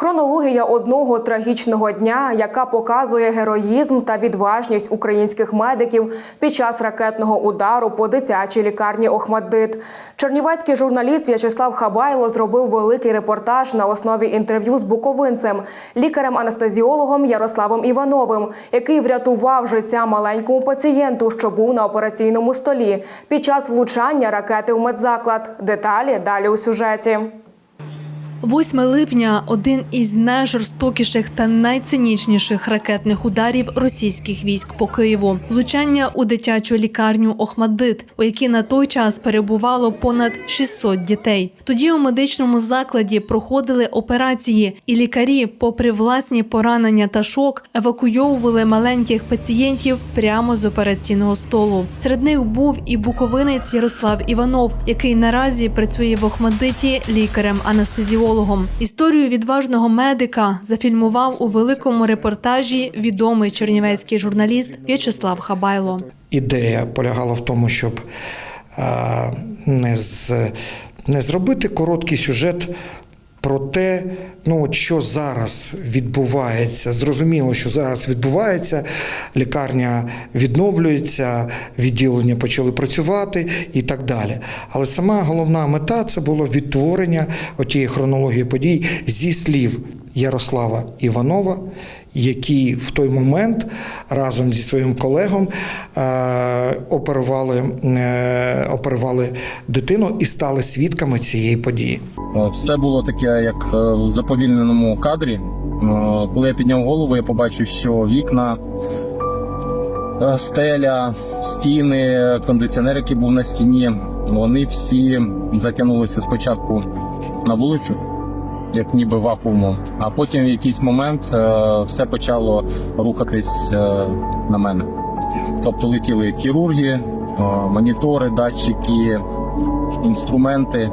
Хронологія одного трагічного дня, яка показує героїзм та відважність українських медиків під час ракетного удару по дитячій лікарні Охмаддит. Чернівецький журналіст В'ячеслав Хабайло зробив великий репортаж на основі інтерв'ю з буковинцем, лікарем-анестезіологом Ярославом Івановим, який врятував життя маленькому пацієнту, що був на операційному столі під час влучання ракети в медзаклад. Деталі далі у сюжеті. 8 липня один із найжорстокіших та найцинічніших ракетних ударів російських військ по Києву. Влучання у дитячу лікарню Охмаддит, у якій на той час перебувало понад 600 дітей. Тоді у медичному закладі проходили операції, і лікарі, попри власні поранення та шок, евакуйовували маленьких пацієнтів прямо з операційного столу. Серед них був і буковинець Ярослав Іванов, який наразі працює в Охмадиті лікарем-анестезіологом. Історію відважного медика зафільмував у великому репортажі відомий чернівецький журналіст В'ячеслав Хабайло. Ідея полягала в тому, щоб е, не, з, не зробити короткий сюжет про те, ну, от що зараз відбувається. Зрозуміло, що зараз відбувається, лікарня відновлюється, відділення почали працювати і так далі. Але сама головна мета це було відтворення отієї хронології подій зі слів Ярослава Іванова, який в той момент разом зі своїм колегом е, оперували, е, оперували дитину і стали свідками цієї події. Е, Все було таке, як в заповільненому кадрі. Коли я підняв голову, я побачив, що вікна, стеля, стіни, кондиціонер, який був на стіні, вони всі затягнулися спочатку на вулицю, як ніби вакуумом, а потім в якийсь момент е, все почало рухатись е, на мене. Тобто летіли хірурги, е, монітори, датчики, інструменти.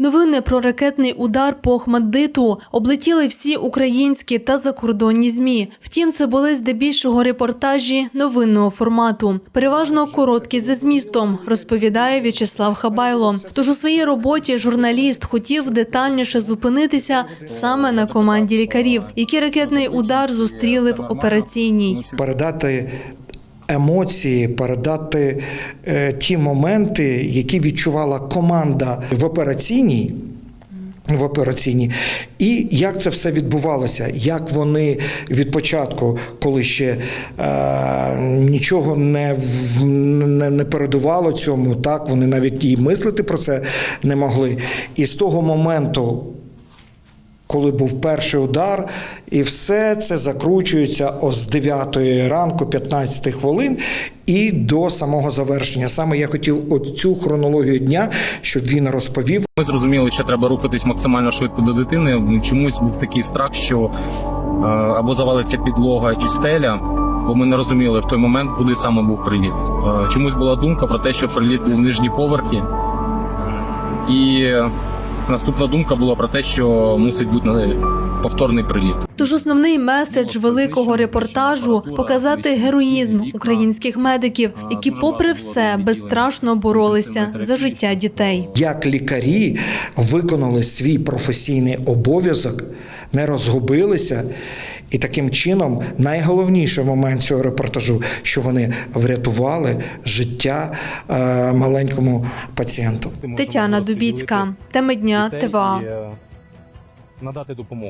Новини про ракетний удар по Охмаддиту облетіли всі українські та закордонні змі. Втім, це були здебільшого репортажі новинного формату, переважно короткі за змістом, розповідає В'ячеслав Хабайло. Тож у своїй роботі журналіст хотів детальніше зупинитися саме на команді лікарів, які ракетний удар зустріли в операційній. передати емоції, передати е, ті моменти, які відчувала команда в операційній. В операційній, і як це все відбувалося, як вони від початку, коли ще е, нічого не, не, не передувало цьому, так вони навіть і мислити про це не могли. І з того моменту, коли був перший удар, і все це закручується о з 9 ранку, 15 хвилин, і до самого завершення. Саме я хотів оцю хронологію дня, щоб він розповів. Ми зрозуміли, що треба рухатись максимально швидко до дитини. Чомусь був такий страх, що е, або завалиться підлога і стеля, бо ми не розуміли в той момент, куди саме був приліт. Е, Чомусь була думка про те, що приліт був нижні поверхи. І наступна думка була про те, що мусить бути на повторний приліт. Тож основний меседж великого репортажу показати героїзм українських медиків, які, попри все, безстрашно боролися за життя дітей. Як лікарі виконали свій професійний обов'язок, не розгубилися. І таким чином найголовніший момент цього репортажу, що вони врятували життя е, маленькому пацієнту. Тетяна Дубіцька, теми дня ТВА. надати допомогу.